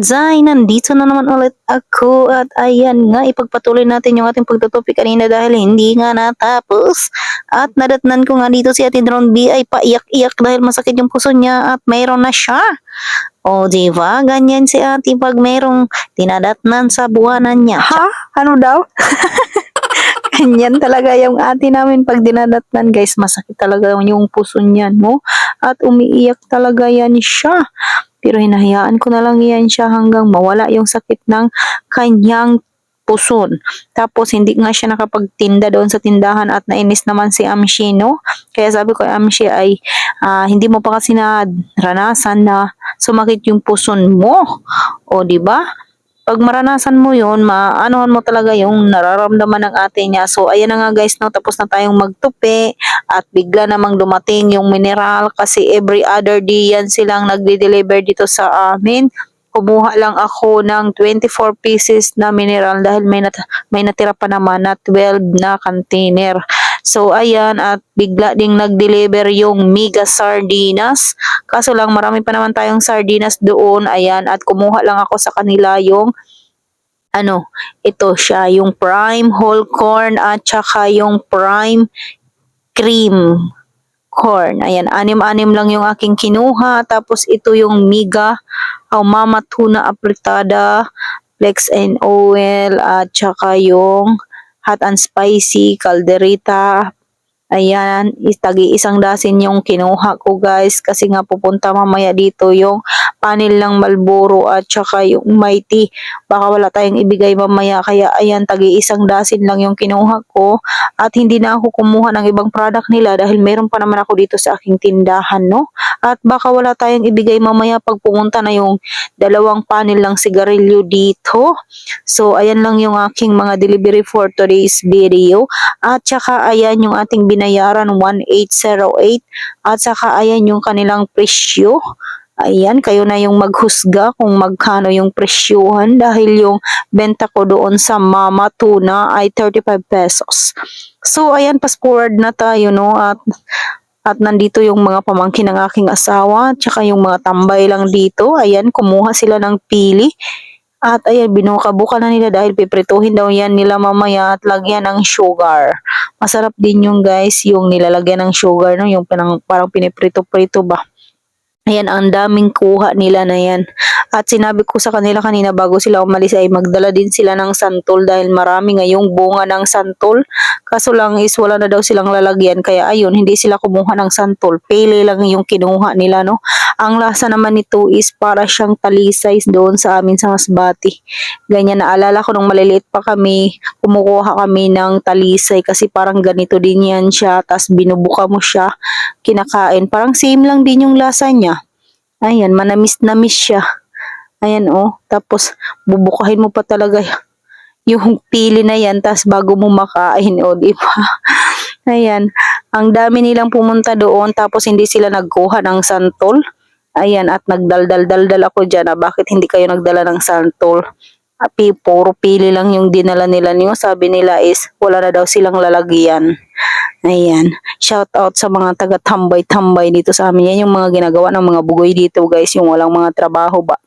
Zay, nandito na naman ulit ako at ayan nga, ipagpatuloy natin yung ating pagtutopic kanina dahil hindi nga natapos. At nadatnan ko nga dito si Ate Drone B ay paiyak-iyak dahil masakit yung puso niya at mayroon na siya. O di ba? Ganyan si Ate pag mayroong tinadatnan sa buwanan niya. Ha? Ano daw? Ganyan talaga yung ate namin pag dinadatnan guys. Masakit talaga yung puso niyan mo. At umiiyak talaga yan siya. Pero hinahayaan ko na lang yan siya hanggang mawala yung sakit ng kanyang puson. Tapos hindi nga siya nakapagtinda doon sa tindahan at nainis naman si Amshi, no? Kaya sabi ko, Amshi ay ah, hindi mo pa kasi naranasan na sumakit yung puson mo. O, di ba? Pag maranasan mo yun, maanohan mo talaga yung nararamdaman ng ate niya. So, ayan na nga guys, no, tapos na tayong magtupi at bigla namang dumating yung mineral kasi every other day yan silang nagde-deliver dito sa amin. Kumuha lang ako ng 24 pieces na mineral dahil may, nat may natira pa naman na 12 na container. So, ayan, at bigla ding nag-deliver yung mega sardinas. Kaso lang, marami pa naman tayong sardinas doon. Ayan, at kumuha lang ako sa kanila yung ano, ito siya, yung prime whole corn at saka yung prime cream corn. Ayan, anim-anim lang yung aking kinuha. Tapos ito yung miga, oh, mama tuna apritada, flex and oil, at saka yung hot and spicy, calderita, Ayan, tagi isang dasin yung kinuha ko guys kasi nga pupunta mamaya dito yung panel ng Malboro at saka yung Mighty. Baka wala tayong ibigay mamaya kaya ayan tagi isang dasin lang yung kinuha ko at hindi na ako kumuha ng ibang product nila dahil meron pa naman ako dito sa aking tindahan no. At baka wala tayong ibigay mamaya pag pumunta na yung dalawang panel ng sigarilyo dito. So ayan lang yung aking mga delivery for today's video at saka ayan yung ating binayaran 1808 at saka ayan yung kanilang presyo. Ayan, kayo na yung maghusga kung magkano yung presyuhan dahil yung benta ko doon sa Mama Tuna ay 35 pesos. So, ayan, fast forward na tayo, no? At, at nandito yung mga pamangkin ng aking asawa, tsaka yung mga tambay lang dito. Ayan, kumuha sila ng pili. At ayan, binuka-buka na nila dahil piprituhin daw yan nila mamaya at lagyan ng sugar. Masarap din yung guys, yung nilalagyan ng sugar, no? yung parang, parang piniprito-prito ba. Ayan, ang daming kuha nila na yan. At sinabi ko sa kanila kanina bago sila umalis ay magdala din sila ng santol dahil marami ngayong bunga ng santol. Kaso lang is wala na daw silang lalagyan kaya ayun, hindi sila kumuha ng santol. Pele lang yung kinuha nila, no? Ang lasa naman nito is para siyang talisay doon sa amin sa Masbati. Ganyan, naalala ko nung maliliit pa kami, kumukuha kami ng talisay kasi parang ganito din yan siya. Tapos binubuka mo siya, kinakain. Parang same lang din yung lasa niya. Ayan, manamis-namis siya. Ayan oh. Tapos bubukahin mo pa talaga yung pili na yan tas bago mo makain oh, di ba? Ayan, ang dami nilang pumunta doon tapos hindi sila nagkuha ng santol. Ayan, at nagdaldal-daldal ako dyan na bakit hindi kayo nagdala ng santol. Api, puro pili lang yung dinala nila niyo. Sabi nila is wala na daw silang lalagyan. Ayan. Shout out sa mga taga-tambay-tambay dito sa amin. Yan yung mga ginagawa ng mga bugoy dito guys. Yung walang mga trabaho ba.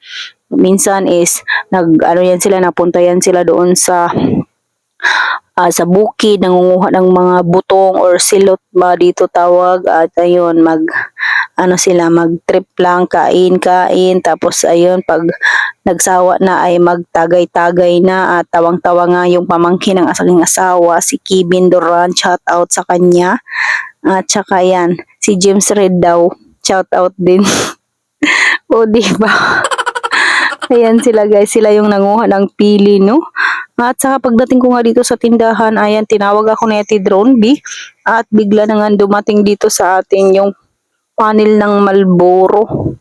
Minsan is nag ano yan sila napunta yan sila doon sa uh, sa bukid nangunguha ng mga butong or silot ba dito tawag at ayun mag ano sila mag trip lang kain kain. Tapos ayun pag nagsawa na ay magtagay-tagay na. At tawang-tawa nga yung pamangkin ng asaling asawa si Kevin Duran. Shout out sa kanya. At saka yan si James Red daw. Shout out din. O di ba? Ayan sila guys, sila yung nanguha ng pili, no? At saka pagdating ko nga dito sa tindahan, ayan, tinawag ako ni Ate Drone B. At bigla na nga dumating dito sa atin yung panel ng Malboro.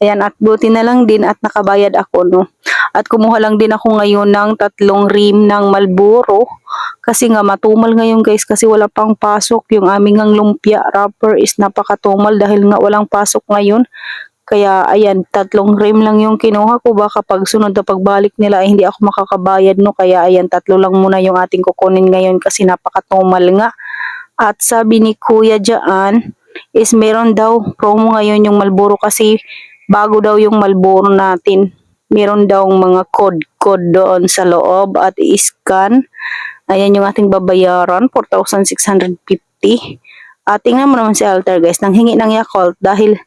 Ayan, at buti na lang din at nakabayad ako, no? At kumuha lang din ako ngayon ng tatlong rim ng Malboro. Kasi nga matumal ngayon guys kasi wala pang pasok. Yung aming ang lumpia wrapper is napakatumal dahil nga walang pasok ngayon. Kaya ayan, tatlong rim lang yung kinuha ko. Baka pag sunod na pagbalik nila ay hindi ako makakabayad no. Kaya ayan, tatlo lang muna yung ating kukunin ngayon kasi napakatumal nga. At sabi ni Kuya dyan is meron daw promo ngayon yung Malboro kasi bago daw yung Malboro natin. meron daw mga code-code doon sa loob at i-scan. Ayan yung ating babayaran, 4,650. At tingnan mo naman si Alter guys, nang hingi ng Yakult dahil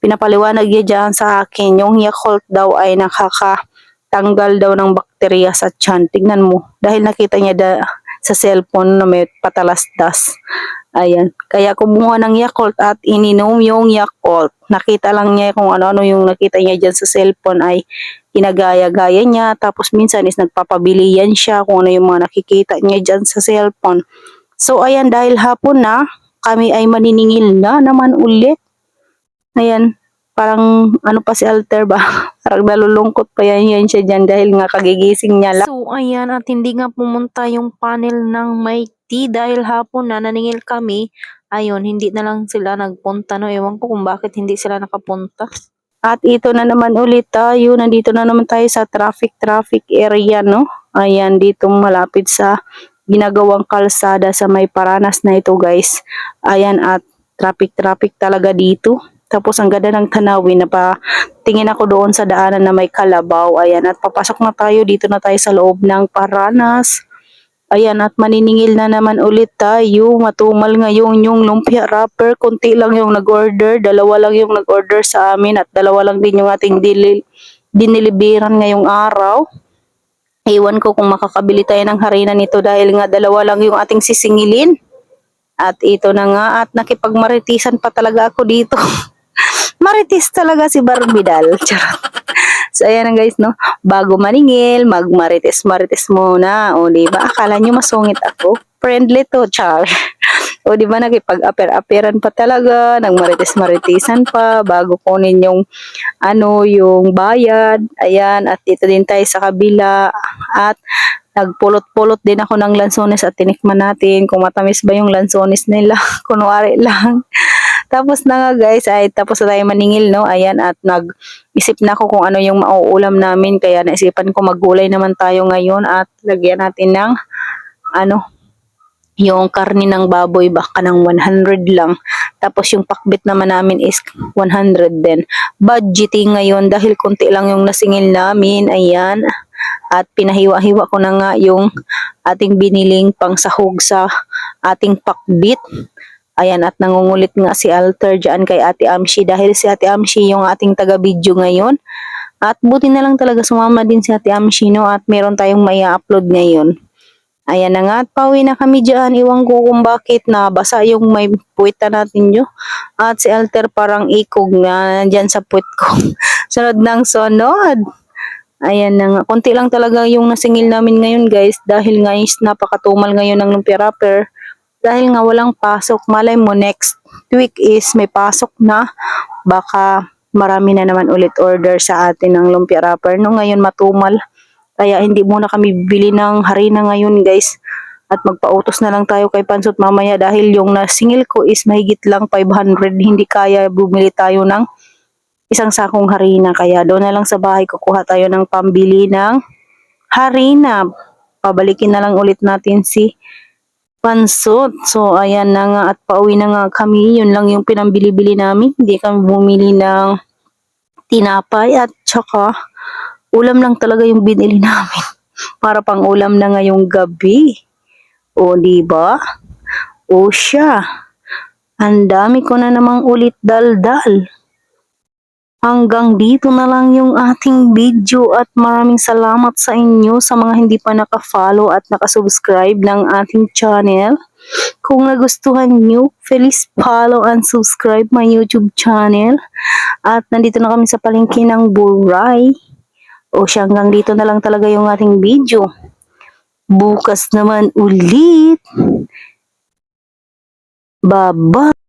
pinapaliwanag niya dyan sa akin, yung Yakult daw ay nakakatanggal daw ng bakterya sa tiyan. Tignan mo, dahil nakita niya da, sa cellphone na may patalastas. Ayan. Kaya kumuha ng Yakult at ininom yung Yakult. Nakita lang niya kung ano-ano yung nakita niya dyan sa cellphone ay ginagaya-gaya niya. Tapos minsan is nagpapabili yan siya kung ano yung mga nakikita niya dyan sa cellphone. So ayan, dahil hapon na, kami ay maniningil na naman ulit. Ayan, parang ano pa si Alter ba? parang nalulungkot pa yan, yan siya dyan dahil nga kagigising niya lang. So ayan, at hindi nga pumunta yung panel ng may tea dahil hapon na naningil kami. Ayun, hindi na lang sila nagpunta. No? Ewan ko kung bakit hindi sila nakapunta. At ito na naman ulit tayo. Nandito na naman tayo sa traffic traffic area, no? Ayan, dito malapit sa ginagawang kalsada sa may paranas na ito, guys. Ayan, at traffic traffic talaga dito. Tapos ang ganda ng tanawin na pa tingin ako doon sa daanan na may kalabaw. Ayan, at papasok na tayo. Dito na tayo sa loob ng paranas. Ayan, at maniningil na naman ulit tayo. Matumal ngayon yung lumpia wrapper. Kunti lang yung nag-order. Dalawa lang yung nag-order sa amin at dalawa lang din yung ating dili diniliberan ngayong araw. Ewan ko kung makakabili tayo ng harina nito dahil nga dalawa lang yung ating sisingilin. At ito na nga at nakipagmaritisan pa talaga ako dito. Maritis talaga si Barbidal. Charot. So, ayan na guys, no? Bago maningil, magmarites-marites muna. O, di ba? Akala nyo masungit ako? Friendly to, char. O, di ba? Nakipag-aper-aperan pa talaga. Nagmarites-maritisan pa. Bago kunin yung, ano, yung bayad. Ayan. At dito din tayo sa kabila. At, nagpulot-pulot din ako ng lansones at tinikman natin kung matamis ba yung lansones nila. Kunwari lang. Tapos na nga guys, ay tapos na tayo maningil, no? Ayan, at nag-isip na ako kung ano yung mauulam namin. Kaya naisipan ko maggulay naman tayo ngayon at lagyan natin ng, ano, yung karni ng baboy baka ng 100 lang. Tapos yung pakbit naman namin is 100 din. Budgeting ngayon dahil konti lang yung nasingil namin. Ayan. At pinahiwa-hiwa ko na nga yung ating biniling pang sahog sa ating pakbit. Ayan, at nangungulit nga si Alter dyan kay Ate Amshi dahil si Ate Amshi yung ating taga-video ngayon. At buti na lang talaga sumama din si Ate Amshi no at meron tayong may upload ngayon. Ayan na nga at pauwi na kami dyan. Iwan ko kung bakit na basa yung may puwita natin nyo. At si Alter parang ikog na dyan sa puwit ko. sunod ng sunod. Ayan na nga. Konti lang talaga yung nasingil namin ngayon guys. Dahil guys napakatumal ngayon ng lumpia wrapper dahil nga walang pasok, malay mo next week is may pasok na, baka marami na naman ulit order sa atin ng lumpia wrapper. No, ngayon matumal, kaya hindi muna kami bibili ng harina ngayon guys. At magpautos na lang tayo kay Pansot mamaya dahil yung nasingil ko is mahigit lang 500. Hindi kaya bumili tayo ng isang sakong harina. Kaya doon na lang sa bahay kukuha tayo ng pambili ng harina. Pabalikin na lang ulit natin si pansot. So, ayan na nga at pauwi na nga kami. Yun lang yung pinambili-bili namin. Hindi kami bumili ng tinapay at tsaka ulam lang talaga yung binili namin. Para pang ulam na ngayong gabi. O, di ba? O siya. Ang dami ko na namang ulit daldal. Hanggang dito na lang yung ating video at maraming salamat sa inyo sa mga hindi pa naka-follow at naka-subscribe ng ating channel. Kung nagustuhan nyo, please follow and subscribe my YouTube channel. At nandito na kami sa palengke ng Buray. O siya hanggang dito na lang talaga yung ating video. Bukas naman ulit. Bye-bye.